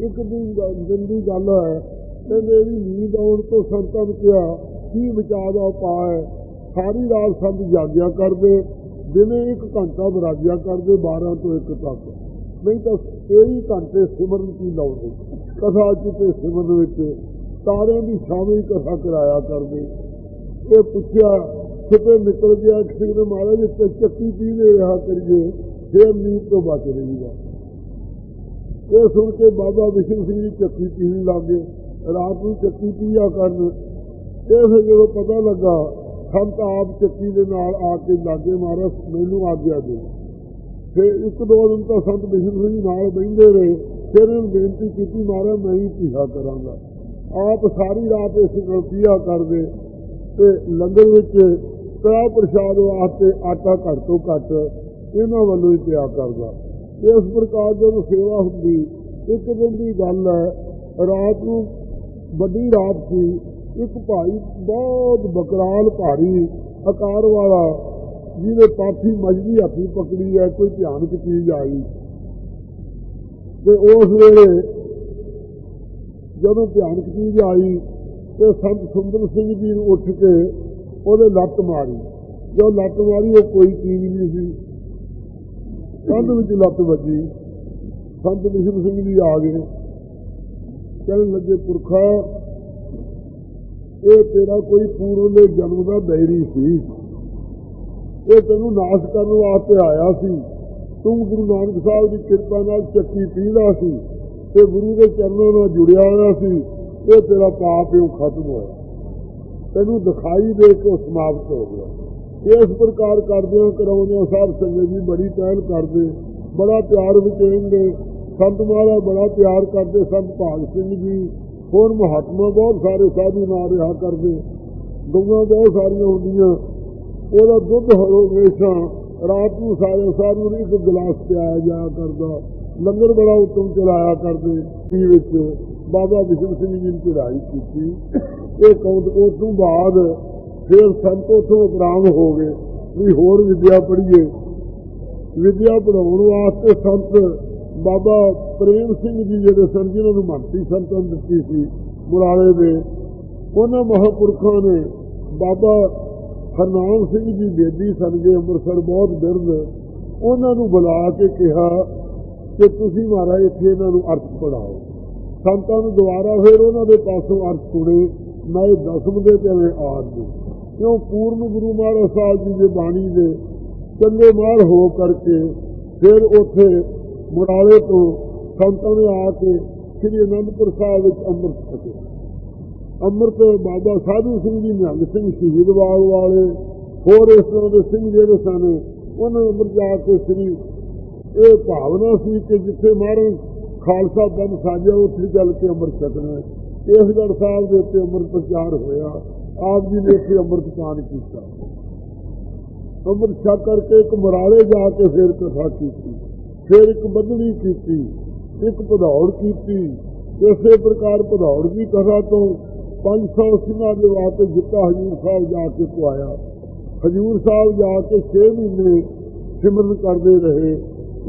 ਇੱਕ ਦਿਨ ਦਾ- ਦੀ ਗੱਲ ਹੈ ਕਹਿੰਦੇ ਇਹਦੀ ਨੀਂਦ ਆਉਣ ਤੋਂ ਸੰਤਾਂ ਨੂੰ ਕਿਹਾ, ਕੀ ਵਿਚਾਰ ਦਾ ਉਪਾਅ ਹੈ? ਸਾਰੀ ਰਾਤ ਸੰਤ ਜਾਗਿਆ ਕਰਦੇ, ਦਿਨੇ ਇੱਕ ਘੰਟਾ ਬਰਾਜਿਆ ਕਰਦੇ 12 ਤੋਂ 1 ਤੱਕ। ਨਹੀਂ ਤਾਂ 23 ਘੰਟੇ ਸਿਮਰਨ ਕੀ ਲਾਉਂਦੇ ਕਥਾ ਚ ਸਿਮਰਨ ਵਿੱਚ ਤਾਰਿਆਂ ਦੀ ਸ਼ਾਮਿਲ ਕਥਾ ਕਰਾਇਆ ਕਰਦੇ। ਇਹ ਪੁੱਛਿਆ, ਕਿਤੇ ਨਿਕਲ ਗਿਆ, ਕਿਸੇ ਨੇ ਮਹਾਰਾਜ ਤੇ ਚੱਕੀ ਪੀਵੇ ਰਿਹਾ ਕਰੀਏ, ਫੇਰ ਨੀਂਦ ਤੋਂ ਬਚ ਰਹੀਗਾ ਇਹ ਸੁਣ ਕੇ ਬਾਬਾ ਵਿਸ਼ਨ ਸਿੰਘ ਜੀ ਚੱਕੀ ਪੀਣ ਲੱਗੇ ਰਾਤ ਨੂੰ ਚੱਕੀ ਪੀਆ ਕਰਨ। ਇਹ ਫਿਰ ਜਦੋਂ ਪਤਾ ਲੱਗਾ, ਸੰਤ ਆਪ ਚੱਕੀ ਦੇ ਨਾਲ ਆ ਕੇ ਲਾਗੇ ਮਾਰਾ ਮੈਨੂੰ ਆਗਿਆ ਦੇ। ਫਿਰ ਇੱਕ ਦੋ ਦਿਨ ਤਾਂ ਸੰਤ ਵਿਸ਼ਨ ਸਿੰਘ ਨਾਲ ਬੈਠੇ ਰਹੇ। ਫਿਰ ਇਹਨੂੰ ਬੇਨਤੀ ਕੀਤੀ ਮਾਰਾ ਮੈਂ ਹੀ ਪੀਹਾ ਕਰਾਂਗਾ। ਆਪ ਸਾਰੀ ਰਾਤ ਇਸ ਨਾਲ ਕਰਦੇ ਤੇ ਲੰਗਰ ਵਿੱਚ ਕੜਾ ਪ੍ਰਸ਼ਾਦ ਵਾਸਤੇ ਆਟਾ ਘੱਟ ਤੋਂ ਘੱਟ ਇਹਨਾਂ ਵੱਲੋਂ ਹੀ ਪਿਆ ਕਰਦਾ। ਇਸ ਪ੍ਰਕਾਰ ਜਦੋਂ ਸੇਵਾ ਹੁੰਦੀ, ਇੱਕ ਦਿਨ ਦੀ ਗੱਲ ਹੈ, ਰਾਤ ਨੂੰ ਵੱਡੀ ਰਾਤ ਸੀ, ਇੱਕ ਭਾਈ ਬਹੁਤ ਬਕਰਾਲ ਭਾਰੀ ਆਕਾਰ ਵਾਲਾ, ਜਿਹਦੇ ਪਾਠੀ ਮਜਦੀ ਹੱਥੀ ਪਕੜੀ ਹੈ, ਕੋਈ ਭਿਆਨਕ ਚੀਜ਼ ਆਈ। ਤੇ ਉਸ ਵੇਲੇ ਜਦੋਂ ਭਿਆਨਕ ਚੀਜ਼ ਆਈ, ਤੇ ਸੰਤ ਸੁੰਦਰ ਸਿੰਘ ਜੀ ਉੱਠ ਕੇ ਉਹਦੇ ਲੱਤ ਮਾਰੀ। ਜੋ ਲੱਤ ਮਾਰੀ, ਉਹ ਕੋਈ ਚੀਜ਼ ਨਹੀਂ ਸੀ। ਕੰਧ ਵਿੱਚ ਲੱਤ ਵੱਜੀ। ਸੰਤ ਵਿਸ਼ਨ ਸਿੰਘ ਜੀ ਆ ਗਏ। ਕਹਿਣ ਲੱਗੇ, ਪੁਰਖਾ, ਇਹ ਤੇਰਾ ਕੋਈ ਪੂਰਵਲੇ ਜਨਮ ਦਾ ਬੈਰੀ ਸੀ। ਇਹ ਤੈਨੂੰ ਨਾਸ਼ ਕਰਨ ਵਾਸਤੇ ਆਇਆ ਸੀ। ਤੂੰ ਗੁਰੂ ਨਾਨਕ ਸਾਹਿਬ ਦੀ ਕਿਰਪਾ ਨਾਲ ਚੱਕੀ ਪੀਦਾ ਸੀ ਤੇ ਗੁਰੂ ਦੇ ਚਰਨਾਂ ਨਾਲ ਜੁੜਿਆ ਹੋਇਆ ਸੀ। ਇਹ ਤੇਰਾ ਪਾਪ ਇਉਂ ਖਤਮ ਹੋਇਆ। ਤੈਨੂੰ ਦਿਖਾਈ ਦੇ ਕੇ ਸਮਾਪਤ ਹੋ ਗਿਆ। ਇਸ ਪ੍ਰਕਾਰ ਕਰਦਿਆਂ ਕਰਾਉਂਦਿਆਂ ਸਾਹਿਬ ਸੰਗਤ ਜੀ ਬੜੀ ਪਹਿਲ ਕਰਦੇ ਬੜਾ ਪਿਆਰ ਵਿੱਚ ਰਹਿੰਦੇ ਸੰਤ ਮਹਾਰਾਜ ਬੜਾ ਪਿਆਰ ਕਰਦੇ, ਸੰਤ ਭਾਗ ਸਿੰਘ ਜੀ, ਹੋਰ ਮਹਾਤਮਾ ਬਹੁਤ ਸਾਰੇ ਸਾਧੂ ਨਾਲ ਰਿਹਾ ਕਰਦੇ ਗਊਆਂ ਬਹੁਤ ਸਾਰੀਆਂ ਹੁੰਦੀਆਂ। ਉਹਦਾ ਦੁੱਧ ਹਰੋ ਹਮੇਸ਼ਾ ਰਾਤ ਨੂੰ ਸਾਰੇ ਸਾਧੂ ਨੂੰ ਇੱਕ ਗਲਾਸ ਪਿਆਇਆ ਜਾਇਆ ਕਰਦਾ। ਲੰਗਰ ਬੜਾ ਉਤਮ ਚਲਾਇਆ ਕਰਦੇ ਟੀ ਵਿੱਚ ਬਾਬਾ ਵਿਸ਼ਨ ਸਿੰਘ ਜੀ ਨੇ ਚੜਾਈ ਕੀਤੀ। ਇਹ ਕੌਂਦ ਉਸ ਤੋਂ ਬਾਅਦ ਫਿਰ ਸੰਤ ਉੱਥੋਂ ਉਪਰਾਮ ਹੋ ਗਏ। ਵੀ ਹੋਰ ਵਿਦਿਆ ਪੜ੍ਹੀਏ। ਵਿਦਿਆ ਪੜਾਉਣ ਵਾਸਤੇ ਸੰਤ ਬਾਬਾ ਪ੍ਰੇਮ ਸਿੰਘ ਜੀ ਜਿਹੜੇ ਸਨ ਜਿਹਨਾਂ ਨੂੰ ਮੰਤੀ ਸੰਤਾਂ ਦਿੱਤੀ ਸੀ ਮੁਰਾਲੇ ਦੇ, ਉਹਨਾਂ ਮਹਾਂਪੁਰਖਾਂ ਨੇ ਬਾਬਾ ਹਰਨਾਮ ਸਿੰਘ ਜੀ ਬੇਦੀ ਸਨ, ਜੇ ਅੰਮ੍ਰਿਤਸਰ ਬਹੁਤ ਬਿਰਧ, ਉਹਨਾਂ ਨੂੰ ਬੁਲਾ ਕੇ ਕਿਹਾ ਕਿ ਤੁਸੀਂ ਮਹਾਰਾਜ ਇੱਥੇ ਇਹਨਾਂ ਨੂੰ ਅਰਥ ਪੜਾਓ ਸੰਤਾਂ ਨੂੰ ਦੁਬਾਰਾ ਫਿਰ ਉਹਨਾਂ ਦੇ ਪਾਸੋਂ ਅਰਥ ਸੁਣੇ, ਮੈਂ ਇਹ ਦਸਮ ਦੇ ਤੇ ਆਦ ਦੇ ਕਿਉਂ ਪੂਰਨ ਗੁਰੂ ਮਹਾਰਾਜ ਸਾਹਿਬ ਜੀ ਦੇ ਬਾਣੀ ਦੇ ਚੰਗੇ ਮਾਲ ਹੋ ਕਰਕੇ ਫਿਰ ਉੱਥੇ ਮੁਰਾਲੇ ਤੋਂ ਸੰਤਾਂ ਨੇ ਆ ਕੇ ਸ੍ਰੀ ਅਨੰਦਪੁਰ ਸਾਹਿਬ ਵਿੱਚ ਅੰਮ੍ਰਿਤ ਛਕਿਆ। ਅੰਮ੍ਰਿਤ ਬਾਬਾ ਸਾਧੂ ਸਿੰਘ ਜੀ ਨਿਹੰਗ ਸਿੰਘ ਸ਼ਹੀਦ ਬਾਗ ਵਾਲੇ, ਹੋਰ ਇਸ ਤਰ੍ਹਾਂ ਦੇ ਸਿੰਘ ਜਿਹੜੇ ਸਨ, ਉਹਨਾਂ ਨੂੰ ਅੰਮ੍ਰਿਤ ਜਾ ਕੇ ਸ੍ਰੀ ਇਹ ਭਾਵਨਾ ਸੀ ਕਿ ਜਿੱਥੇ ਮਹਾਰਾਜ ਖਾਲਸਾ ਬੰਦ ਸਾਜਿਆ, ਉੱਥੇ ਚੱਲ ਕੇ ਅੰਮ੍ਰਿਤ ਛਕਣਾ ਇਸ ਕੇਸਗੜ੍ਹ ਸਾਹਿਬ ਦੇ ਉੱਤੇ ਅੰਮ੍ਰਿਤ ਪ੍ਰਚਾਰ ਹੋਇਆ। ਆਪ ਜੀ ਨੇ ਇੱਥੇ ਅੰਮ੍ਰਿਤ ਪਾਨ ਕੀਤਾ। ਅੰਮ੍ਰਿਤ ਛਕ ਕਰਕੇ ਇੱਕ ਮੁਰਾਲੇ ਜਾ ਕੇ ਫਿਰ ਕਥਾ ਕੀਤੀ, ਫਿਰ ਇੱਕ ਬਦਲੀ ਕੀਤੀ, ਇੱਕ ਭਦੌੜ ਕੀਤੀ, ਇਸੇ ਪ੍ਰਕਾਰ ਭਦੌੜ ਦੀ ਕਥਾ ਤੋਂ 500 ਸਿੰਘਾਂ ਦੇ ਵਾਸਤੇ ਜਿੱਤਾ ਹਜੂਰ ਸਾਹਿਬ ਜਾ ਕੇ ਪੁਆਇਆ। ਹਜੂਰ ਸਾਹਿਬ ਜਾ ਕੇ 6 ਮਹੀਨੇ ਸਿਮਰਨ ਕਰਦੇ ਰਹੇ।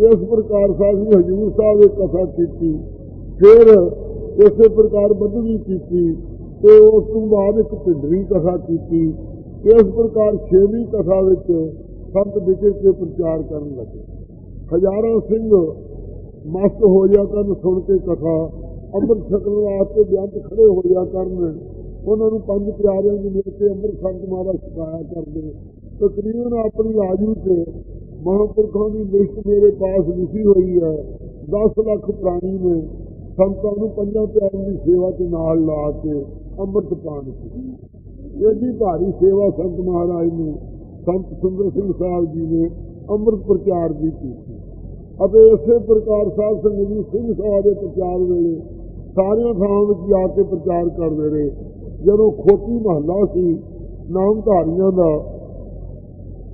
ਇਸ ਪ੍ਰਕਾਰ ਸਾਡੀ ਹਜੂਰ ਸਾਹਿਬ ਇਹ ਕਥਾ ਕੀਤੀ, ਫਿਰ ਇਸੇ ਪ੍ਰਕਾਰ ਬਦਲੀ ਕੀਤੀ। ਤੇ ਉਸ ਤੋਂ ਬਾਅਦ ਇੱਕ ਪਿੰਡਰੀ ਕਥਾ ਕੀਤੀ ਇਸ ਪ੍ਰਕਾਰ ਛੇਵੀਂ ਕਥਾ ਵਿੱਚ ਸੰਤ ਵਿਚਰ ਕੇ ਪ੍ਰਚਾਰ ਕਰਨ ਲੱਗੇ। ਹਜ਼ਾਰਾਂ ਸਿੰਘ ਮਸਤ ਹੋ ਜਾ ਕਰਨ ਸੁਣ ਕੇ ਕਥਾ, ਅੰਮ੍ਰਿਤ ਛਕਣ ਵਾਸਤੇ ਬਿਆੰਤ ਖੜੇ ਹੋ ਜਾ ਕਰਨ, ਉਹਨਾਂ ਨੂੰ ਪੰਜ ਪਿਆਰਿਆਂ ਨੂੰ ਮਿਲ ਕੇ ਅੰਮ੍ਰਿਤ ਸੰਤ ਮਹਾਰਾਜ ਸਿਖਾਇਆ ਕਰਦੇ ਤਕਰੀਬਨ ਆਪਣੀ ਆਜੂ ਤੇ ਮਹਾਂਪੁਰਖਾਂ ਦੀ ਲਿਸਟ ਮੇਰੇ ਪਾਸ ਲਿਖੀ ਹੋਈ ਹੈ। 10 ਲੱਖ ਪ੍ਰਾਣੀ ਨੇ ਸੰਤਾਂ ਨੂੰ ਪੰਜਾਂ ਪਿਆਰਿਆਂ ਦੀ ਸੇਵਾ ਦੇ ਨਾਲ ਲਾ ਕੇ ਅੰਮ੍ਰਿਤ ਪਾਣ ਕੀਤੀ ਇਹਦੀ ਭਾਰੀ ਸੇਵਾ ਸੰਤ ਮਹਾਰਾਜ ਨੇ, ਸੰਤ ਸੁੰਦਰ ਸਿੰਘ ਸਾਹਿਬ ਜੀ ਨੇ ਅੰਮ੍ਰਿਤ ਪ੍ਰਚਾਰ ਦੀ ਕੀਤੀ। ਅਤੇ ਇਸੇ ਪ੍ਰਕਾਰ ਸਾਧ ਸੰਗਤ ਸਿੰਘ ਸਭਾ ਦੇ ਪ੍ਰਚਾਰ ਵੇਲੇ ਸਾਰੀਆਂ ਥਾਵਾਂ ਵਿੱਚ ਜਾ ਕੇ ਪ੍ਰਚਾਰ ਕਰਦੇ ਰਹੇ। ਜਦੋਂ ਖੋਤੀ ਮਹੱਲਾ ਸੀ, ਨਾਮਧਾਰੀਆਂ ਦਾ,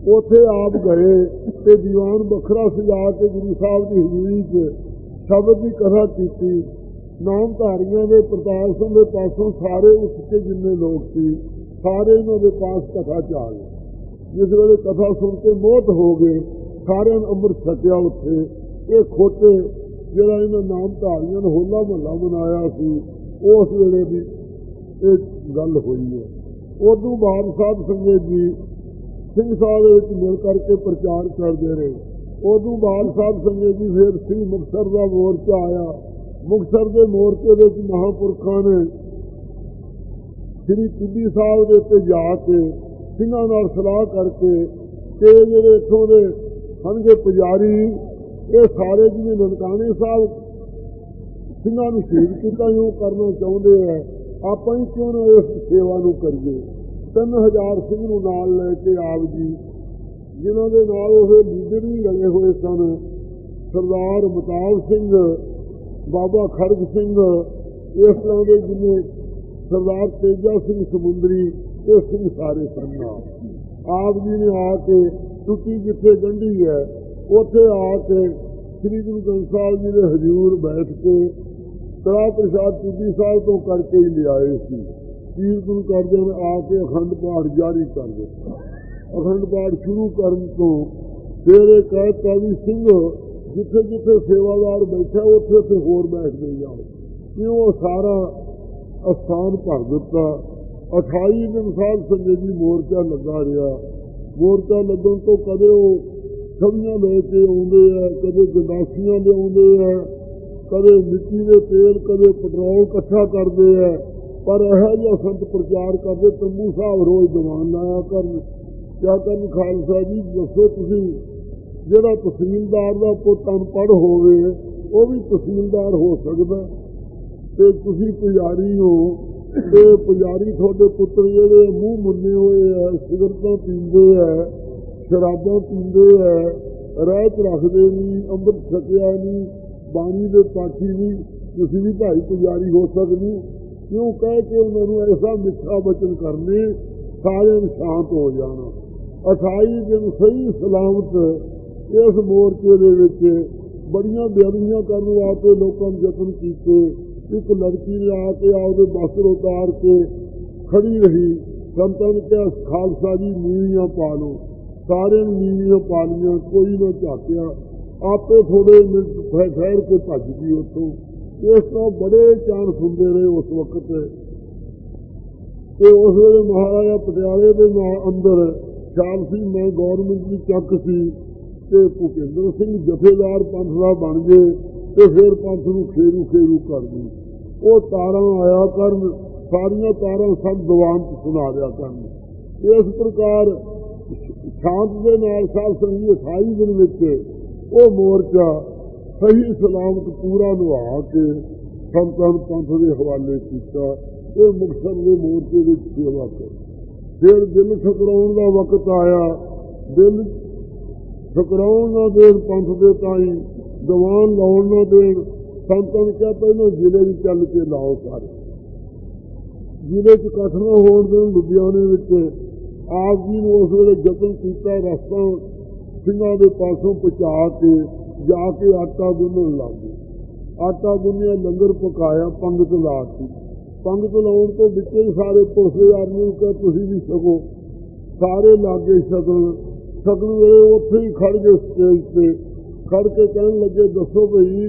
ਉੱਥੇ ਆਪ ਗਏ ਤੇ ਦੀਵਾਨ ਵੱਖਰਾ ਸਜਾ ਕੇ ਗੁਰੂ ਸਾਹਿਬ ਦੀ ਹਜ਼ੂਰੀ 'ਚ ਸ਼ਬਦ ਦੀ ਕਥਾ ਕੀਤੀ। ਨਾਮਧਾਰੀਆਂ ਦੇ ਪ੍ਰਤਾਪ ਦੇ ਪਾਸੋਂ ਸਾਰੇ ਉੱਠ ਕੇ ਜਿੰਨੇ ਲੋਕ ਸੀ, ਸਾਰੇ ਇਹਨਾਂ ਦੇ ਪਾਸ ਕਥਾ ਚ ਆ ਗਏ। ਜਿਸ ਵੇਲੇ ਕਥਾ ਸੁਣ ਕੇ ਮੋਹਤ ਹੋ ਗਏ, ਸਾਰਿਆਂ ਨੂੰ ਅੰਮ੍ਰਿਤ ਛਕਿਆ ਉੱਥੇ। ਇਹ ਖੋਟੇ ਜਿਹੜਾ ਇਹਨਾਂ ਨਾਮਧਾਰੀਆਂ ਨੇ ਹੋਲਾ ਮਹੱਲਾ ਮਨਾਇਆ ਸੀ, ਉਸ ਵੇਲੇ ਵੀ ਇਹ ਗੱਲ ਹੋਈ ਹੈ। ਉਦੋਂ ਬਾਅਦ ਸਾਹਿਬ ਸੰਗਤ ਜੀ ਸਿੰਘ ਸਾਹਿਬ ਦੇ ਵਿੱਚ ਮਿਲ ਕਰਕੇ ਪ੍ਰਚਾਰ ਕਰਦੇ ਰਹੇ। ਉਦੋਂ ਬਾਅਦ ਸਾਹਿਬ ਸੰਗਤ ਜੀ ਫਿਰ ਸਿੰਘ ਮੁਕਤਸਰ ਦਾ ਮੋਰਚਾ ਆਇਆ। ਮੁਕਤਸਰ ਦੇ ਮੋਰਚੇ ਵਿੱਚ ਮਹਾਂਪੁਰਖਾਂ ਨੇ ਸ੍ਰੀ ਟਿੱਬੀ ਸਾਹਿਬ ਦੇ ਉੱਤੇ ਜਾ ਕੇ ਸਿੰਘਾਂ ਨਾਲ ਸਲਾਹ ਕਰਕੇ ਕਿ ਜਿਹੜੇ ਇੱਥੋਂ ਦੇ ਹਨਗੇ ਪੁਜਾਰੀ, ਇਹ ਸਾਰੇ ਜਿਵੇਂ ਨਨਕਾਣੇ ਸਾਹਿਬ, ਸਿੰਘਾਂ ਨੂੰ ਸ਼ਹੀਦ ਕੀਤਾ ਜੋ ਕਰਨਾ ਚਾਹੁੰਦੇ ਆ, ਆਪਾਂ ਹੀ ਕਿਉਂ ਨਾ ਇਸ ਸੇਵਾ ਨੂੰ ਕਰੀਏ? 3000 ਸਿੰਘ ਨੂੰ ਨਾਲ ਲੈ ਕੇ ਆਪ ਜੀ, ਜਿਨ੍ਹਾਂ ਦੇ ਨਾਲ ਉਹ ਲੀਡਰ ਵੀ ਲਗੇ ਹੋਏ ਸਨ, ਸਰਦਾਰ ਮਤਾਬ ਸਿੰਘ ਬਾਬਾ ਖੜਗ ਸਿੰਘ, ਇਸ ਤਰ੍ਹਾਂ ਦੇ ਜਿਵੇਂ ਸਰਦਾਰ ਤੇਜਾ ਸਿੰਘ ਸਮੁੰਦਰੀ, ਇਹ ਸਿੰਘ ਸਾਰੇ ਸਨ ਆਪ ਜੀ ਨੇ ਆ ਕੇ ਟੁੱਟੀ ਜਿੱਥੇ ਗੰਢੀ ਹੈ, ਉੱਥੇ ਆ ਕੇ ਸ੍ਰੀ ਗੁਰੂ ਗ੍ਰੰਥ ਸਾਹਿਬ ਜੀ ਦੇ ਹਜ਼ੂਰ ਬੈਠ ਕੇ ਕੜਾ ਪ੍ਰਸ਼ਾਦ ਟਿੱਬੀ ਸਾਹਿਬ ਤੋਂ ਕਰਕੇ ਹੀ ਲਿਆਏ ਸੀ। ਕੀਰਤਨ ਕਰਦੇ ਨੇ ਆ ਕੇ ਅਖੰਡ ਪਾਠ ਜਾਰੀ ਕਰ ਦਿੱਤਾ। ਅਖੰਡ ਪਾਠ ਸ਼ੁਰੂ ਕਰਨ ਤੋਂ ਫਿਰ ਇਹ ਕਹਿਤਾ ਵੀ ਸਿੰਘ ਜਿੱਥੇ ਜਿੱਥੇ ਸੇਵਾਦਾਰ ਬੈਠਾ, ਉੱਥੇ ਉੱਥੇ ਹੋਰ ਬੈਠਦੇ ਜਾਓ। ਕਿ ਉਹ ਸਾਰਾ ਅਸਥਾਨ ਭਰ ਦਿੱਤਾ। 28 ਦਿਨ ਸਾਧ ਸੰਗਤ ਜੀ ਮੋਰਚਾ ਲੱਗਾ ਰਿਹਾ। ਮੋਰਚਾ ਲੱਗਣ ਤੋਂ ਕਦੇ ਉਹ ਛਵੀਆਂ ਲੈ ਕੇ ਆਉਂਦੇ ਆ, ਕਦੇ ਗੰਡਾਸੀਆਂ ਲਿਆਉਂਦੇ ਆ, ਕਦੇ ਮਿੱਟੀ ਦੇ ਤੇਲ, ਕਦੇ ਪੈਟਰੋਲ ਇਕੱਠਾ ਕਰਦੇ ਆ। ਪਰ ਇਹੋ ਜਿਹਾ ਸੰਤ ਪ੍ਰਚਾਰ ਕਰਦੇ, ਤੰਬੂ ਸਾਹਿਬ ਰੋਜ਼ ਦੀਵਾਨ ਲਾਇਆ ਕਰਨ। ਕਿਆ ਕਰਨ ਖਾਲਸਾ ਜੀ, ਦੱਸੋ ਤੁਸੀਂ। ਜਿਹੜਾ ਤਹਿਸੀਲਦਾਰ ਦਾ ਪੁੱਤ ਅਨਪੜ੍ਹ ਹੋਵੇ, ਉਹ ਵੀ ਤਹਿਸੀਲਦਾਰ ਹੋ ਸਕਦਾ। ਤੇ ਤੁਸੀਂ ਪੁਜਾਰੀ ਹੋ, ਤੇ ਪੁਜਾਰੀ ਤੁਹਾਡੇ ਪੁੱਤਰ ਜਿਹੜੇ ਮੂੰਹ ਮੁੰਨੇ ਹੋਏ ਆ, ਸਿਗਰਟਾਂ ਪੀਂਦੇ ਆ, ਸ਼ਰਾਬਾਂ ਪੀਂਦੇ ਆ, ਰਹਿਤ ਰੱਖਦੇ ਨਹੀਂ, ਅੰਮ੍ਰਿਤ ਛਕਿਆ ਨਹੀਂ, ਬਾਣੀ ਦੇ ਪਾਠੀ ਨਹੀਂ, ਤੁਸੀਂ ਵੀ ਭਾਈ ਪੁਜਾਰੀ ਹੋ ਸਕਦੇ ਕਿਉਂ ਕਹਿ ਕੇ ਉਹਨਾਂ ਨੂੰ ਐਸਾ ਮਿੱਠਾ ਬਚਨ ਕਰਨੇ ਸਾਰੇ ਨੂੰ ਸ਼ਾਂਤ ਹੋ ਜਾਣਾ। 28 ਦਿਨ ਸਹੀ ਸਲਾਮਤ ਇਸ ਮੋਰਚੇ ਦੇ ਵਿੱਚ ਬੜੀਆਂ ਬੇਅਦਬੀਆਂ ਕਰਨ ਵਾਸਤੇ ਲੋਕਾਂ ਨੇ ਯਤਨ ਕੀਤੇ। ਇੱਕ ਲੜਕੀ ਨੇ ਆ ਕੇ ਆਪਦੇ ਵਸਤਰ ਉਤਾਰ ਕੇ ਖੜੀ ਰਹੀ। ਸੰਤਾਂ ਨੇ ਕਿਹਾ, ਖਾਲਸਾ ਜੀ ਨੀਵੀਆਂ ਪਾ ਲਓ। ਸਾਰਿਆਂ ਨੀਵੀਆਂ ਪਾ ਲਈਆਂ, ਕੋਈ ਨਾ ਝਾਕਿਆ। ਆਪੇ ਥੋੜੇ ਮਿੰਟ ਠਹਿ- ਕੇ ਭੱਜ ਗਈ ਉੱਥੋਂ। ਇਸ ਤੋਂ ਬੜੇ ਚਾਂਸ ਹੁੰਦੇ ਰਹੇ ਉਸ ਵਕਤ। ਤੇ ਉਸ ਵੇਲੇ ਮਹਾਰਾਜਾ ਪਟਿਆਲੇ ਦੇ ਨਾਲ ਅੰਦਰ ਖਿਆਲ ਸੀ, ਮੈਂ ਗਵਰਨਮੈਂਟ ਦੀ ਚੱਕ ਸੀ। ਤੇ ਭੁਪਿੰਦਰ ਸਿੰਘ ਜਥੇਦਾਰ ਪੰਥ ਦਾ ਬਣ ਗਏ ਤੇ ਫਿਰ ਪੰਥ ਨੂੰ ਖੇਰੂ ਖੇਰੂ ਕਰ ਗਈ ਉਹ ਤਾਰਾਂ ਆਇਆ ਕਰਨ, ਸਾਰੀਆਂ ਤਾਰਾਂ ਸਭ ਦੀਵਾਨ ਚ ਸੁਣਾ ਦਿਆ ਕਰਨ। ਇਸ ਪ੍ਰਕਾਰ ਸ਼ਾਂਤ ਦੇ ਨਾਲ ਸਾਧ ਸੰਗੀ 28 ਦਿਨ ਵਿੱਚ ਉਹ ਮੋਰਚਾ ਸਹੀ ਸਲਾਮਤ ਪੂਰਾ ਨਿਭਾ ਕੇ ਸੰਤਾਂ ਪੰਥ ਦੇ ਹਵਾਲੇ ਕੀਤਾ ਇਹ ਮੁਕਤਸਰ ਦੇ ਮੋਰਚੇ ਵਿੱਚ ਸੇਵਾ ਕਰ ਫਿਰ ਦਿਲ ਠਕਰਾਉਣ ਦਾ ਵਕਤ ਆਇਆ। ਦਿਲ ਠਕਰਾਉਣ ਨਾ ਦੇਣ, ਪੰਥ ਦੇ ਤਾਈ ਦੀਵਾਨ ਲਾਉਣ ਨਾ ਦੇਣ, ਸੰਤਾਂ ਨੇ ਕਿਹਾ ਪਹਿਲਾਂ ਜ਼ਿਲ੍ਹੇ ਵਿੱਚ ਚੱਲ ਕੇ ਲਾਓ ਸਾਰੇ ਜ਼ਿਲ੍ਹੇ ਚ ਇਕੱਠ ਹੋਣ ਦੇਣ ਲੁਧਿਆਣੇ ਵਿੱਚ ਆਪ ਜੀ ਨੂੰ ਉਸ ਵੇਲੇ ਯਤਨ ਕੀਤਾ, ਰਸਤਾ ਸਿੰਘਾਂ ਦੇ ਪਾਸੋਂ ਪਹੁੰਚਾ ਕੇ ਜਾ ਕੇ ਆਟਾ ਗੁੰਨਣ ਲੱਗ ਆਟਾ ਗੁੰਨਿਆ, ਲੰਗਰ ਪਕਾਇਆ, ਪੰਗਤ ਲਾਤੀ। ਪੰਗਤ ਲਾਉਣ ਤੋਂ ਵਿੱਚੇ ਸਾਰੇ ਪੁਲਿਸ ਆਦਮੀ ਨੂੰ ਕਿਹਾ, ਤੁਸੀਂ ਵੀ ਛਕੋ। ਸਾਰੇ ਲਾਗੇ ਛਕਣ ਛਕਣ ਇਹ ਉੱਥੇ ਹੀ ਖੜ ਗਏ ਸਟੇਜ ਤੇ। ਖੜ ਕੇ ਕਹਿਣ ਲੱਗੇ, ਦੱਸੋ ਭਈ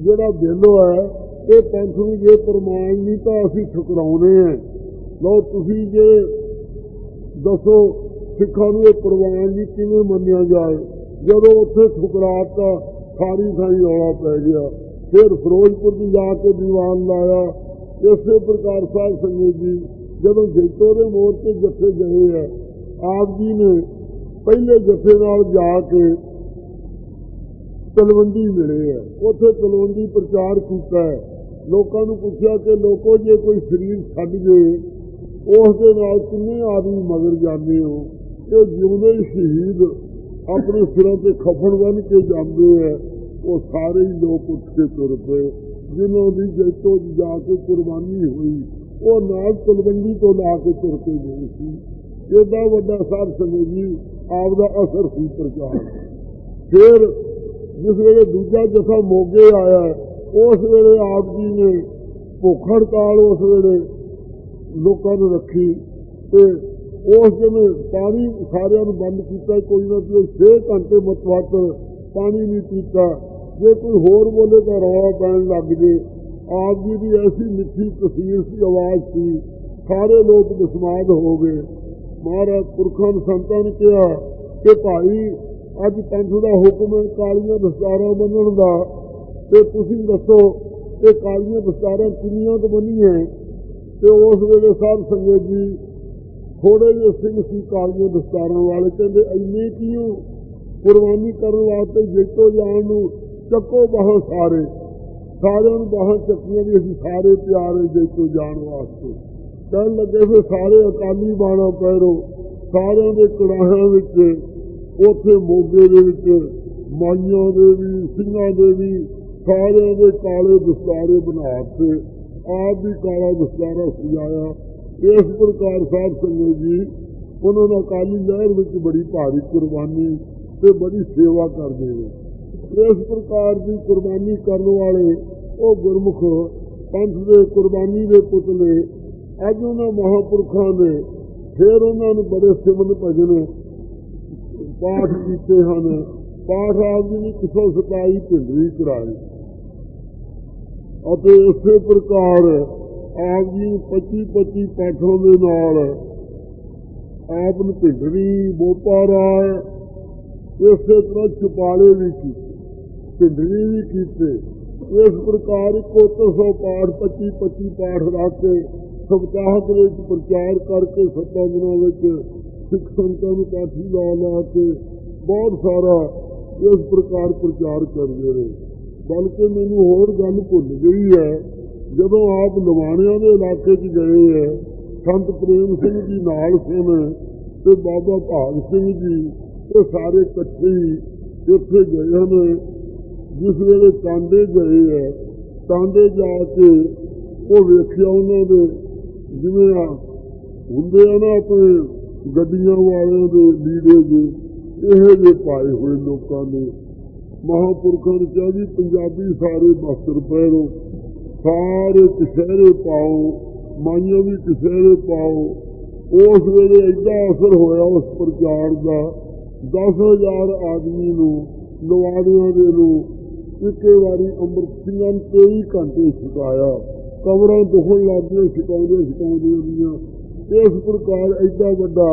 ਜਿਹੜਾ ਬੇਲੋ ਹੈ, ਇਹ ਪੰਥ ਨੂੰ ਜੇ ਪ੍ਰਮਾਣ ਨਹੀਂ ਤਾਂ ਅਸੀਂ ਠੁਕਰਾਉਨੇ ਆ। ਲਓ ਤੁਸੀਂ ਜੇ ਦੱਸੋ, ਸਿੱਖਾਂ ਨੂੰ ਇਹ ਪ੍ਰਵਾਨ ਨਹੀਂ ਕਿਵੇਂ ਮੰਨਿਆ ਜਾਏ? ਜਦੋਂ ਉੱਥੇ ਠੁਕਰਾਤਾ ਸਾਰੀ ਸਾਰੀ ਰੌਲਾ ਪੈ ਗਿਆ। ਫਿਰ ਫਿਰੋਜ਼ਪੁਰ ਦੀ ਜਾ ਕੇ ਦੀਵਾਨ ਲਾਇਆ। ਇਸੇ ਪ੍ਰਕਾਰ ਸਾਹਿਬ ਸੰਗਤ ਜੀ, ਜਦੋਂ ਜੈਤੋ ਦੇ ਮੋਰਚੇ ਜੱਥੇ ਗਏ ਆ, ਆਪ ਜੀ ਨੇ ਪਹਿਲੇ ਜੱਥੇ ਨਾਲ ਜਾ ਕੇ ਤਲਵੰਡੀ ਮਿਲੇ ਆ। ਉੱਥੇ ਤਲਵੰਡੀ ਪ੍ਰਚਾਰ ਕੀਤਾ ਲੋਕਾਂ ਨੂੰ ਪੁੱਛਿਆ ਕਿ ਲੋਕੋ, ਜੇ ਕੋਈ ਸਰੀਰ ਛੱਡ ਗਏ ਉਸ ਦੇ ਨਾਲ ਕਿੰਨੇ ਆਦਮੀ ਮਗਰ ਜਾਂਦੇ ਹੋ? ਇਹ ਜਿਉਂਦੇ ਸ਼ਹੀਦ ਆਪਣੇ ਸਿਰਾਂ ਤੇ ਖਫਨ ਬੰਨ ਕੇ ਜਾਂਦੇ ਆ। ਉਹ ਸਾਰੇ ਹੀ ਲੋਕ ਉੱਠ ਕੇ ਤੁਰ ਪਏ। ਜਿਨ੍ਹਾਂ ਦੀ ਜੈਤੋ ਜਾ ਕੇ ਕੁਰਬਾਨੀ ਹੋਈ, ਉਹ ਨਾਲ ਤਲਵੰਡੀ ਤੋਂ ਲਾ ਕੇ ਤੁਰ ਕੇ ਗਏ ਸੀ। ਏਡਾ ਵੱਡਾ ਸਾਹਿਬ ਸੰਗਤ ਜੀ ਆਪ ਦਾ ਅਸਰ ਸੀ ਪ੍ਰਚਾਰ। ਫਿਰ ਜਿਸ ਵੇਲੇ ਦੂਜਾ ਜਥਾ ਮੋਗੇ ਆਇਆ, ਉਸ ਵੇਲੇ ਆਪ ਜੀ ਨੇ ਭੁੱਖ ਹੜਤਾਲ ਉਸ ਵੇਲੇ ਲੋਕਾਂ ਨੂੰ ਰੱਖੀ ਤੇ ਉਸ ਦਿਨ ਪਾਣੀ ਸਾਰਿਆਂ ਨੂੰ ਬੰਦ ਕੀਤਾ, ਕੋਈ ਨਾ ਕੋਈ 6 ਘੰਟੇ ਮਤਵਾਤਰ ਪਾਣੀ ਨਹੀਂ ਪੀਤਾ। ਜੇ ਕੋਈ ਹੋਰ ਬੋਲੇ ਤਾਂ ਰੌਲਾ ਪੈਣ ਲੱਗ ਜੇ। ਆਪ ਜੀ ਦੀ ਐਸੀ ਮਿੱਠੀ ਤਸਵੀਰ ਸੀ, ਆਵਾਜ਼ ਸੀ, ਸਾਰੇ ਲੋਕ ਦਸਮਾਦ ਹੋ ਗਏ। ਮਹਾਰਾਜ ਪੁਰਖਾਂ ਨੇ ਸੰਤਾਂ ਨੇ ਕਿਹਾ ਕਿ ਭਾਈ, ਅੱਜ ਪੰਥ ਦਾ ਹੁਕਮ ਹੈ ਕਾਲੀਆਂ ਦਸਤਾਰਾਂ ਬੰਨਣ ਦਾ। ਤੇ ਤੁਸੀਂ ਦੱਸੋ ਕਿ ਕਾਲੀਆਂ ਦਸਤਾਰਾਂ ਕਿੰਨੀਆਂ ਕੁ ਬੰਨੀਆਂ ਤੇ ਉਸ ਵੇਲੇ ਸਾਹਿਬ ਸੰਗਤ ਜੀ ਥੋੜੇ ਜਿਹੇ ਸਿੰਘ ਸੀ ਕਾਲੀਆਂ ਦਸਤਾਰਾਂ ਵਾਲੇ, ਕਹਿੰਦੇ, ਇੰਨੇ ਕਿਉਂ? ਕੁਰਬਾਨੀ ਕਰਨ ਵਾਸਤੇ ਜੇਤੋ ਜਾਣ ਨੂੰ ਚੱਕੋ ਬਾਹਾਂ ਸਾਰੇ। ਸਾਰਿਆਂ ਨੂੰ ਬਾਹਾਂ ਚੱਕੀਆਂ ਵੀ ਅਸੀਂ ਸਾਰੇ ਤਿਆਰ ਹਾਂ ਜੇਤੋ ਜਾਣ ਵਾਸਤੇ। ਕਹਿਣ ਲੱਗੇ ਫਿਰ ਸਾਰੇ ਅਕਾਲੀ ਬਾਣਾ ਪੈਰੋ ਸਾਰਿਆਂ ਦੇ ਕੜਾਹਿਆਂ ਵਿੱਚ, ਉੱਥੇ ਮੋਗੇ ਦੇ ਵਿੱਚ, ਮਾਈਆਂ ਦੇ ਵੀ, ਸਿੰਘਾਂ ਦੇ ਵੀ, ਸਾਰਿਆਂ ਦੇ ਕਾਲੇ ਦਸਤਾਰੇ ਬਣਾ ਕੇ ਆਪ ਵੀ ਕਾਲਾ ਦਸਤਾਰਾ ਸਜਾਇਆ। ਇਸ ਪ੍ਰਕਾਰ ਸਾਹਿਬ ਸੰਗਤ ਜੀ, ਉਹਨਾਂ ਨੇ ਅਕਾਲੀ ਲਹਿਰ ਵਿੱਚ ਬੜੀ ਭਾਰੀ ਕੁਰਬਾਨੀ ਤੇ ਬੜੀ ਸੇਵਾ ਕਰਦੇ ਨੇ। ਇਸ ਪ੍ਰਕਾਰ ਦੀ ਕੁਰਬਾਨੀ ਕਰਨ ਵਾਲੇ ਉਹ ਗੁਰਮੁਖ ਪੰਥ ਦੇ ਕੁਰਬਾਨੀ ਦੇ ਪੁਤਲੇ ਅੱਜ ਉਹਨਾਂ ਮਹਾਂਪੁਰਖਾਂ ਨੇ ਫਿਰ ਉਹਨਾਂ ਨੂੰ ਬੜੇ ਸਿਮਨ ਭਜਨ ਪਾਠ ਕੀਤੇ ਹਨ। ਪਾਠ ਆਪ ਜੀ ਨੇ 127 ਢਿੰਡਰੀ ਕਰਾਈ ਅਤੇ ਇਸੇ ਪ੍ਰਕਾਰ ਆਪ ਜੀ 25 25 ਪਾਠਾਂ ਦੇ ਨਾਲ ਆਪ ਨੂੰ ਢਿੰਡਰੀ ਬੋਪਾ ਰਾਏ, ਇਸੇ ਤਰ੍ਹਾਂ ਛੁਪਾਲੇ ਵੀ ਕੀਤੇ ਢਿੰਡਰੀ ਵੀ ਕੀਤੇ। ਇਸ ਪ੍ਰਕਾਰ ਇੱਕੋਤਰ ਸੌ ਪਾਠ 25 25 ਪਾਠ ਰੱਖ ਕੇ ਸਪਤਾਹ ਵਿੱਚ ਪ੍ਰਚਾਰ ਕਰਕੇ ਸੱਤਾਂ ਦਿਨਾਂ ਵਿੱਚ ਸਿੱਖ ਸੰਤਾਂ ਨੂੰ ਕਾਫੀ ਲਾ ਲਾ ਕੇ ਬਹੁਤ ਸਾਰਾ ਇਸ ਪ੍ਰਕਾਰ ਪ੍ਰਚਾਰ ਕਰਦੇ ਰਹੇ। ਬਲਕਿ ਮੈਨੂੰ ਹੋਰ ਗੱਲ ਭੁੱਲ ਗਈ ਹੈ, ਜਦੋਂ ਆਪ ਲਵਾਣਿਆਂ ਦੇ ਇਲਾਕੇ 'ਚ ਗਏ ਹੈ, ਸੰਤ ਪ੍ਰੇਮ ਸਿੰਘ ਜੀ ਨਾਲ ਸਨ ਤੇ ਬਾਬਾ ਭਾਗ ਸਿੰਘ ਜੀ ਇਹ ਸਾਰੇ ਇਕੱਠੇ ਇੱਥੇ ਗਏ ਹਨ। ਜਿਸ ਵੇਲੇ ਟਾਂਡੇ ਗਏ ਹੈ, ਟਾਂਡੇ ਜਾ ਕੇ ਉਹ ਵੇਖਿਆ ਉਹਨਾਂ ਦੇ ਜਿਵੇਂ ਆ ਹੁੰਦੇ ਆ ਨਾ ਆਪਣੇ ਗੱਡੀਆਂ ਵਾਲਿਆਂ ਦੇ ਲੀੜੇ ਦੇ, ਇਹੋ ਜਿਹੇ ਪਾਏ ਹੋਏ ਲੋਕਾਂ ਨੇ। ਮਹਾਂਪੁਰਖਾਂ ਨੇ ਕਿਹਾ ਜੀ, ਪੰਜਾਬੀ ਸਾਰੇ ਬਸਤਰ ਪਹਿਰੋ, ਸਾਰੇ ਕਸ਼ਹਿਰੇ ਪਾਓ, ਮਾਈਆਂ ਵੀ ਕਸ਼ਹਿਰੇ ਪਾਓ। ਉਸ ਵੇਲੇ ਐਡਾ ਅਸਰ ਹੋਇਆ ਉਸ ਪ੍ਰਚਾਰ ਦਾ 10000 ਆਦਮੀ ਨੂੰ ਲਵਾੜੀਆਂ ਦੇ ਨੂੰ, ਇੱਕੇ ਵਾਰੀ ਅੰਮ੍ਰਿਤ ਸਿੰਘਾਂ ਨੇ 23 ਘੰਟੇ ਛਕਾਇਆ। ਕਬਰਾਂ ਦੁਖਣ ਲੱਗਦੇ ਛਕਾਉਂਦੇ ਛਕਾਉਂਦੀਆਂ ਉਹਦੀਆਂ ਇਸ ਪ੍ਰਕਾਰ ਐਡਾ ਵੱਡਾ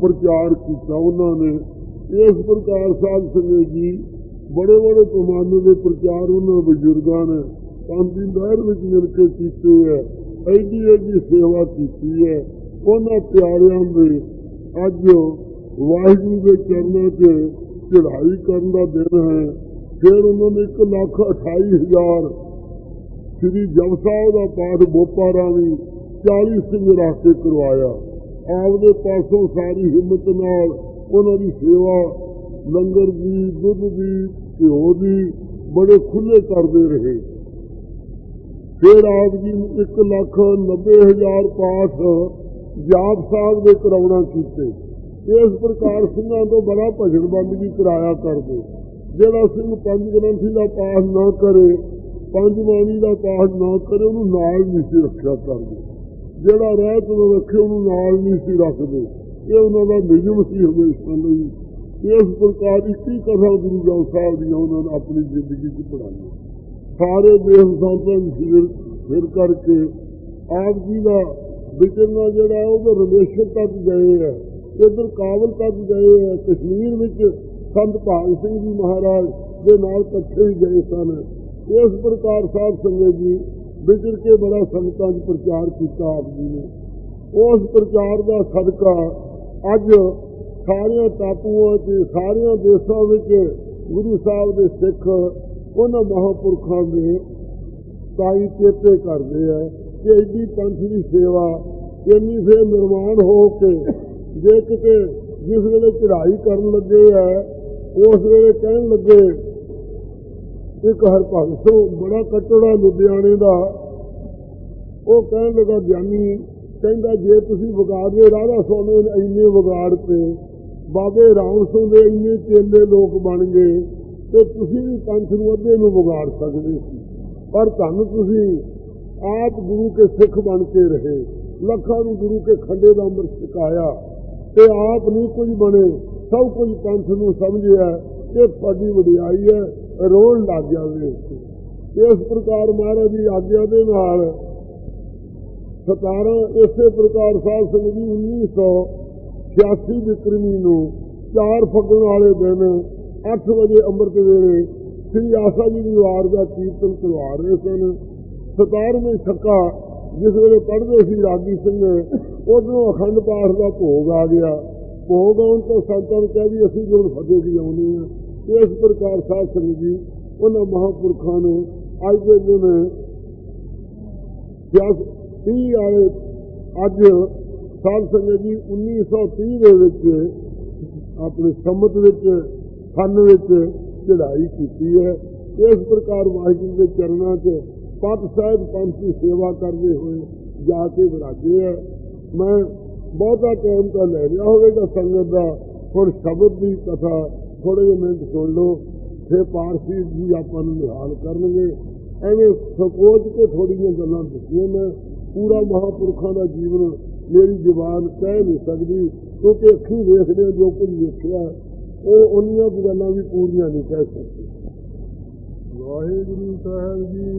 ਪ੍ਰਚਾਰ ਕੀਤਾ ਉਹਨਾਂ ਨੇ। ਇਸ ਪ੍ਰਕਾਰ ਸਾਧ ਸੰਗਤ ਜੀ, ਬੜੇ ਬੜੇ ਪੈਮਾਨੇ ਦੇ ਪ੍ਰਚਾਰ ਉਹਨਾਂ ਬਜ਼ੁਰਗਾਂ ਨੇ। ਪੰਜ ਦੀ ਵਿੱਚ ਮਿਲ ਕੇ ਕੀਤੇ ਹੈ ਐਡੀ ਐਡੀ ਸੇਵਾ ਕੀਤੀ ਹੈ ਉਹਨਾਂ ਪਿਆਰਿਆਂ ਦੇ ਅੱਜ ਵਾਹਿਗੁਰੂ ਦੇ ਚਰਨਾਂ 'ਚ ਚੜ੍ਹਾਈ ਕਰਨ ਦਾ ਦਿਨ ਹੈ। ਫਿਰ ਉਹਨਾਂ ਨੇ 1 ਲੱਖ 28 ਹਜ਼ਾਰ ਸ੍ਰੀ ਜਪ ਸਾਹਿਬ ਦਾ ਪਾਠ ਬੋਪਾ ਰਾਣੀ 40 ਸਿੰਘ ਰੱਖ ਕਰਵਾਇਆ। ਆਪਦੇ ਪਾਸੋਂ ਸਾਰੀ ਹਿੰਮਤ ਨਾਲ ਉਹਨਾਂ ਦੀ ਸੇਵਾ, ਲੰਗਰ ਦੀ, ਦੁੱਧ ਦੀ, ਘਿਓ ਦੀ ਬੜੇ ਖੁੱਲੇ ਕਰਦੇ ਰਹੇ। ਫਿਰ ਆਪ ਜੀ ਨੂੰ 1 ਲੱਖ 90 ਹਜ਼ਾਰ ਪਾਠ ਜਾਪ ਸਾਹਿਬ ਦੇ ਕਰਾਉਣਾ ਕੀਤੇ। ਇਸ ਪ੍ਰਕਾਰ ਸਿੰਘਾਂ ਤੋਂ ਬੜਾ ਭਜਨ ਬੰਦਗੀ ਕਰਾਇਆ ਕਰਦੇ। ਜਿਹੜਾ ਸਿੰਘ ਪੰਜ ਗ੍ਰੰਥੀ ਦਾ ਪਾਠ ਨਾ ਕਰੇ ਪੰਜ ਬਾਣੀ ਦਾ ਪਾਠ ਨਾ ਕਰੇ, ਉਹਨੂੰ ਨਾਲ ਨਹੀਂ ਸੀ ਰੱਖਿਆ ਕਰਦੇ। ਜਿਹੜਾ ਰਹਿਤ ਨੂੰ ਰੱਖੇ, ਉਹਨੂੰ ਨਾਲ ਨਹੀਂ ਸੀ ਰੱਖਦੇ। ਇਹ ਉਹਨਾਂ ਦਾ ਨਿਯਮ ਸੀ ਹਮੇਸ਼ਾ ਲਈ। ਇਸ ਪ੍ਰਕਾਰ ਇੱਕੀ ਕਥਾ ਗੁਰੂ ਗ੍ਰੰਥ ਸਾਹਿਬ ਦੀ ਉਹਨਾਂ ਨੇ ਆਪਣੀ ਜ਼ਿੰਦਗੀ 'ਚ ਪੜਾਈ ਸਾਰੇ ਦੇਹ ਸੰਤਾਂ ਨੂੰ ਫਿਰ ਫਿਰ ਕਰਕੇ ਆਪ ਜੀ ਦਾ ਵਿਚਰਨਾ ਜਿਹੜਾ, ਉਹ ਰਮੇਸ਼ਰ ਤੱਕ ਗਏ ਹੈ ਇਧਰ ਕਾਬਲ ਤੱਕ ਗਏ ਹੈ ਕਸ਼ਮੀਰ ਵਿੱਚ ਸੰਤ ਭਾਗ ਸਿੰਘ ਜੀ ਮਹਾਰਾਜ ਦੇ ਨਾਲ ਇਕੱਠੇ ਹੀ ਗਏ ਸਨ। ਇਸ ਪ੍ਰਕਾਰ ਸਾਹਿਬ ਸੰਗਤ ਜੀ ਵਿਚਰ ਕੇ ਬੜਾ ਸੰਗਤਾਂ 'ਚ ਪ੍ਰਚਾਰ ਕੀਤਾ ਆਪ ਜੀ ਨੇ। ਉਸ ਪ੍ਰਚਾਰ ਦਾ ਸਦਕਾ ਅੱਜ ਸਾਰਿਆਂ ਟਾਪੂਆਂ 'ਚ ਸਾਰਿਆਂ ਦੇਸ਼ਾਂ ਵਿੱਚ ਗੁਰੂ ਸਾਹਿਬ ਦੇ ਸਿੱਖ ਉਹਨਾਂ ਮਹਾਂਪੁਰਖਾਂ ਦੇ ਤਾਈ ਚੇਤੇ ਕਰਦੇ ਆ ਕਿ ਐਡੀ ਪੰਥ ਦੀ ਸੇਵਾ, ਇੰਨੀ ਫੇਰ ਨਿਰਮਾਣ ਹੋ ਕੇ ਜੇ ਕਿਤੇ ਜਿਸ ਵੇਲੇ ਚੜ੍ਹਾਈ ਕਰਨ ਲੱਗੇ ਆ, ਉਸ ਵੇਲੇ ਕਹਿਣ ਲੱਗੇ ਇੱਕ ਹਰਭਗਤ ਸਿੰਘ ਬੜਾ ਕਟੜਾ ਲੁਧਿਆਣੇ ਦਾ। ਉਹ ਕਹਿਣ ਲੱਗਾ, ਗਿਆਨੀ, ਕਹਿੰਦਾ, ਜੇ ਤੁਸੀਂ ਵਿਗਾੜਦੇ ਰਾਧਾ ਸਵਾਮੀ ਨੇ ਇੰਨੇ ਵਿਗਾੜ ਤੇ, ਬਾਬੇ ਰਾਮ ਸਿੰਘ ਦੇ ਇੰਨੇ ਚੇਲੇ ਲੋਕ ਬਣ ਗਏ ਤੇ ਤੁਸੀਂ ਵੀ ਪੰਥ ਨੂੰ ਅੱਧੇ ਨੂੰ ਵਿਗਾੜ ਸਕਦੇ ਸੀ। ਪਰ ਤੁਹਾਨੂੰ ਤੁਸੀਂ, ਆਪ ਗੁਰੂ ਕੇ ਸਿੱਖ ਬਣ ਕੇ ਰਹੇ, ਲੱਖਾਂ ਨੂੰ ਗੁਰੂ ਕੇ ਖੰਡੇ ਦਾ ਅੰਮ੍ਰਿਤ ਛਕਾਇਆ ਤੇ ਆਪ ਨਹੀਂ ਕੁਝ ਬਣੇ, ਸਭ ਕੁਝ ਪੰਥ ਨੂੰ ਸਮਝਿਆ ਇਹ ਤੁਹਾਡੀ ਵਡਿਆਈ ਹੈ ਰੋਣ ਲੱਗ ਗਿਆ ਇਸ ਪ੍ਰਕਾਰ ਮਹਾਰਾਜ ਦੀ ਆਗਿਆ ਦੇ ਨਾਲ 17 ਇਸੇ ਪ੍ਰਕਾਰ ਸਾਹਿਬ ਸਿੰਘ ਜੀ 1986 ਵਿਕਰਮੀ ਨੂੰ ਚਾਰ ਫੱਗਣ ਵਾਲੇ ਦਿਨ 8 ਵਜੇ ਅੰਮ੍ਰਿਤ ਵੇਲੇ ਸ੍ਰੀ ਆਸਾ ਜੀ ਦੀ ਵਾਰ ਦਾ ਕੀਰਤਨ ਕਰਵਾ ਰਹੇ ਸਨ। 17ਵੇਂ ਛੱਕਾ ਜਿਸ ਵੇਲੇ ਪੜ੍ਹਦੇ ਸੀ ਰਾਗੀ ਸਿੰਘ, ਉਦੋਂ ਅਖੰਡ ਪਾਠ ਦਾ ਭੋਗ ਆ ਗਿਆ। ਭੋਗ ਆਉਣ ਤੋਂ ਸੰਤਾਂ ਨੂੰ ਕਿਹਾ ਵੀ ਅਸੀਂ ਗੁਰੂ ਫਤਿਹ ਦੀ ਆਉਣੀ ਆ ਇਸ ਪ੍ਰਕਾਰ ਸਾਧ ਸੰਗਤ ਜੀ, ਉਹਨਾਂ ਮਹਾਂਪੁਰਖਾਂ ਨੇ ਅੱਜ ਦੇ ਦਿਨ ਸਿਆਸ 30 ਵਾਲੇ ਅੱਜ ਸਾਧ ਸੰਗਤ ਜੀ 1930 ਦੇ ਵਿੱਚ ਆਪਣੇ ਸੰਮਤ ਵਿੱਚ ਖੰਨ ਵਿੱਚ ਚੜ੍ਹਾਈ ਕੀਤੀ ਹੈ। ਇਸ ਪ੍ਰਕਾਰ ਵਾਹਿਗੁਰੂ ਦੇ ਚਰਨਾਂ 'ਚ ਪਤ ਸਾਹਿਬ ਪੰਥ ਦੀ ਸੇਵਾ ਕਰਦੇ ਹੋਏ ਜਾ ਕੇ ਵਿਰਾਜੇ ਹੈ। ਮੈਂ ਬਹੁਤਾ ਟਾਈਮ ਤਾਂ ਲੈ ਰਿਹਾ ਹੋਵੇਗਾ ਸੰਗਤ ਦਾ, ਹੁਣ ਸ਼ਬਦ ਦੀ ਕਥਾ ਥੋੜੇ ਜਿਹੇ ਮਿੰਟ ਸੁਣ ਲਓ, ਫਿਰ ਪਾਰਸੀ ਜੀ ਆਪਾਂ ਨੂੰ ਨਿਹਾਲ ਕਰਨਗੇ। ਐਵੇਂ ਸੋਚ ਕੇ ਥੋੜੀਆਂ ਗੱਲਾਂ ਦੱਸੀਆਂ ਮੈਂ। ਪੂਰਾ ਮਹਾਪੁਰਖਾਂ ਦਾ ਜੀਵਨ ਮੇਰੀ ਜ਼ੁਬਾਨ ਕਹਿ ਨਹੀਂ ਸਕਦੀ, ਕਿਉਂਕਿ ਅੱਖੀਂ ਵੇਖਦੇ ਹੋ ਜੋ ਕੁਝ ਵੇਖਿਆ, ਉਹ ਉਹਨੀਆਂ ਗੱਲਾਂ ਵੀ ਪੂਰੀਆਂ ਨਹੀਂ ਕਹਿ ਸਕਦੇ। ਵਾਹਿਗੁਰੂ ਸਾਹਿਬ ਜੀ।